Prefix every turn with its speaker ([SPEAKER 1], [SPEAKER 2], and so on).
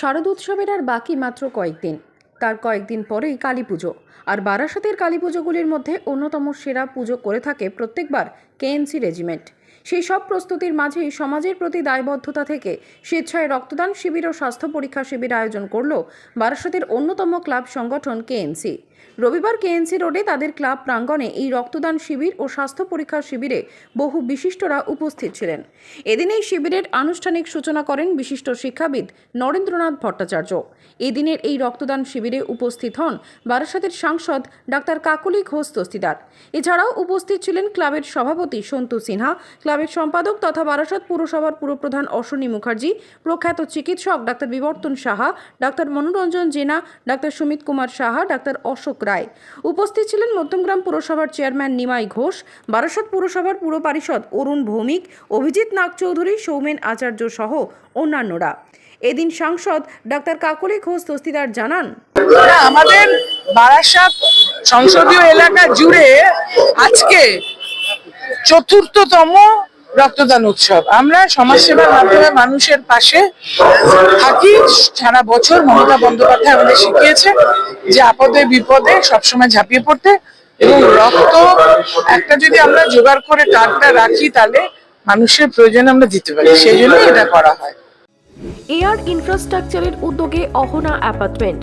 [SPEAKER 1] শারদ উৎসবের আর বাকি মাত্র কয়েকদিন। তার কয়েকদিন পরেই কালী পুজো। আর বারাসাতের কালী পুজোগুলির মধ্যে অন্যতম সেরা পুজো করে থাকে প্রত্যেকবার কেএনসি রেজিমেন্ট। সেই সব প্রস্তুতির মাঝেই সমাজের প্রতি দায়বদ্ধতা থেকে স্বেচ্ছায় রক্তদান শিবির ও স্বাস্থ্য পরীক্ষা শিবির আয়োজন করল বারাসাতের অন্যতম ক্লাব সংগঠন কেএনসি। রবিবার কেএনসি রোডে তাদের ক্লাব প্রাঙ্গণে এই রক্তদান শিবির ও স্বাস্থ্য পরীক্ষা শিবিরে বহু বিশিষ্টরা উপস্থিত ছিলেন। এদিন এই শিবিরের আনুষ্ঠানিক সূচনা করেন বিশিষ্ট শিক্ষাবিদ নরেন্দ্রনাথ ভট্টাচার্য। এদিনের এই রক্তদান শিবিরে উপস্থিত হন বারাসাতের সাংসদ ডাক্তার কাকলি ঘোষ দস্তিদার। এছাড়াও উপস্থিত ছিলেন ক্লাবের সভাপতি সন্তু সিনহা ক্লাবের সম্পাদক তথা বারাসত পুরসভার পুরপ্রধান অশ্বনী মুখার্জি, প্রখ্যাত চিকিৎসক ডাক্তার বিবর্তন Saha, doctor Manoranjan Jena, doctor Sumit Kumar Saha, doctor Ashok Roy. উপস্থিত ছিলেন মধ্যমগ্রাম পুরসভার চেয়ারম্যান নিমাই ঘোষ, বারাসত পুরসভার পুর পারিষদ অরুণ ভৌমিক, অভিজিৎ নাগ চৌধুরী সৌমেন আচার্য সহ অন্যান্যরা। এদিন সাংসদ ডাক্তার কাকলি ঘোষ দস্তিদার জানান
[SPEAKER 2] আমাদের বারাসাত সংসদীয় এলাকা জুড়ে আজকে চতুর্থতম রক্তদান উৎসব। আমরা সমাজসেবার মাধ্যমে মানুষের পাশে থাকি। সারা বছর মমতা বন্দ্যোপাধ্যায় আমাদের শিখিয়েছে যে আপদে বিপদে সবসময় ঝাঁপিয়ে পড়তে এবং রক্ত একটা যদি আমরা জোগাড় করে কার্ডটা রাখি তাহলে মানুষের প্রয়োজনে আমরা দিতে পারি। সেই জন্য এটা করা হয়।
[SPEAKER 3] এয়ার ইনফ্রাস্ট্রাকচারের উদ্যোগে অহনা অ্যাপার্টমেন্ট।